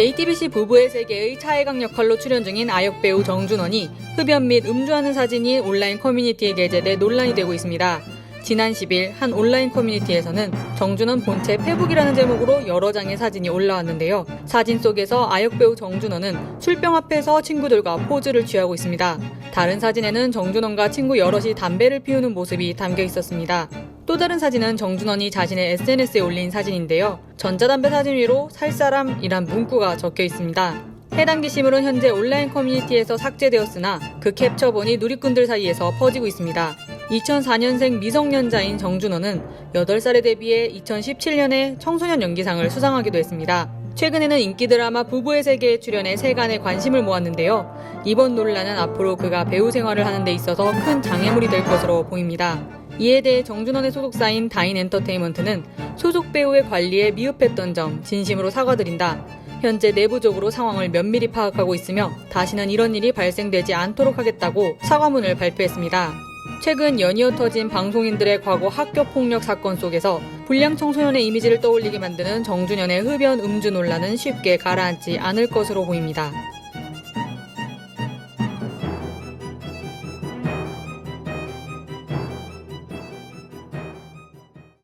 JTBC 부부의 세계의 차혜강 역할로 출연 중인 아역 배우 정준원이 흡연 및 음주하는 사진이 온라인 커뮤니티에 게재돼 논란이 되고 있습니다. 지난 10일 한 온라인 커뮤니티에서는 정준원 본체 페북이라는 제목으로 여러 장의 사진이 올라왔는데요. 사진 속에서 아역 배우 정준원은 술병 앞에서 친구들과 포즈를 취하고 있습니다. 다른 사진에는 정준원과 친구 여럿이 담배를 피우는 모습이 담겨 있었습니다. 또 다른 사진은 정준원이 자신의 SNS에 올린 사진인데요. 전자담배 사진 위로 살 사람이란 문구가 적혀 있습니다. 해당 게시물은 현재 온라인 커뮤니티에서 삭제되었으나 그 캡처본이 누리꾼들 사이에서 퍼지고 있습니다. 2004년생 미성년자인 정준호는 8살에 데뷔해 2017년에 청소년 연기상을 수상하기도 했습니다. 최근에는 인기 드라마 부부의 세계에 출연해 세간의 관심을 모았는데요. 이번 논란은 앞으로 그가 배우 생활을 하는 데 있어서 큰 장애물이 될 것으로 보입니다. 이에 대해 정준원의 소속사인 다인 엔터테인먼트는 소속 배우의 관리에 미흡했던 점 진심으로 사과드린다. 현재 내부적으로 상황을 면밀히 파악하고 있으며 다시는 이런 일이 발생되지 않도록 하겠다고 사과문을 발표했습니다. 최근 연이어 터진 방송인들의 과거 학교 폭력 사건 속에서 불량 청소년의 이미지를 떠올리게 만드는 정준현의 흡연 음주 논란은 쉽게 가라앉지 않을 것으로 보입니다.